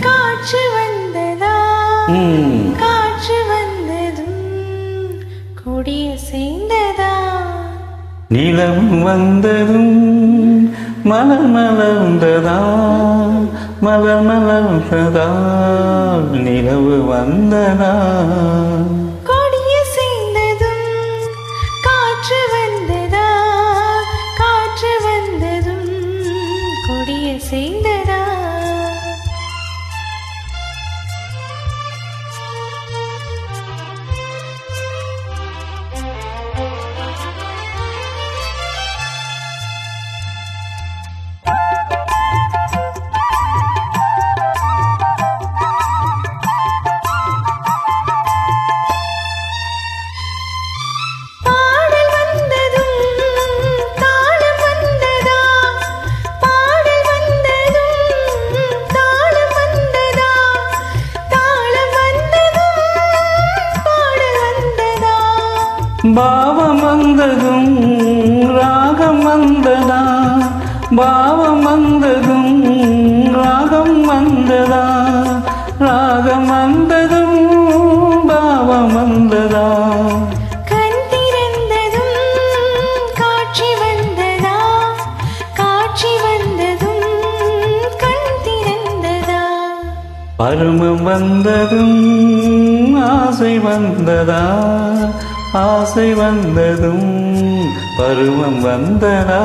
காற்று வந்ததா. காற்று வந்ததும் கொடிய சேர்ந்ததா? நிலம் வந்ததும் மலர் மலர்ந்ததா? மலர் மலர்ந்ததா? நிலவு வந்ததா? பாவம் வந்ததும் ராகம் வந்ததா பாவம் வந்ததும் ராகம் வந்ததா ராகம் வந்ததும் பாவம் வந்ததா கண் திறந்ததும் காட்சி வந்ததா? காட்சி வந்ததும் கண் திறந்ததா? பருமம் வந்ததும் ஆசை வந்ததா? ஆசை வந்ததும் பருவம் வந்தனா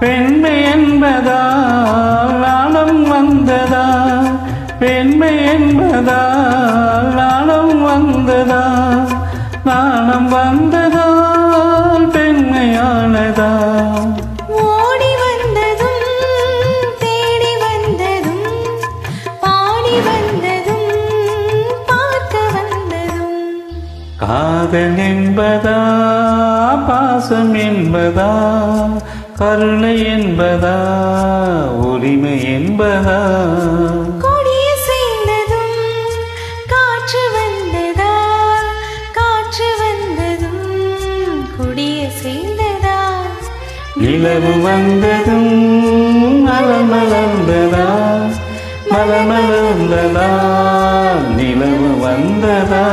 பெண்மை என்பதா நாணம் வந்ததா? பெண்மை என்பதா நாணம் வந்ததா? நாணம் வந்ததா பெண்மையானதா? ஓடி வந்ததும் தேடி வந்ததும் பாடி வந்ததும் பார்க்க வந்ததும். காதல் என்பதா பாசம் என்பதா? கருணை என்பதா? உரிமை என்பதா? கொடிய சேர்ந்ததும் காற்று வந்ததா? காற்று வந்ததும் கொடிய சேர்ந்ததா நிலவு வந்ததும் மலர் மலர்ந்ததா மலர் மலர்ந்ததா நிலவு வந்ததா?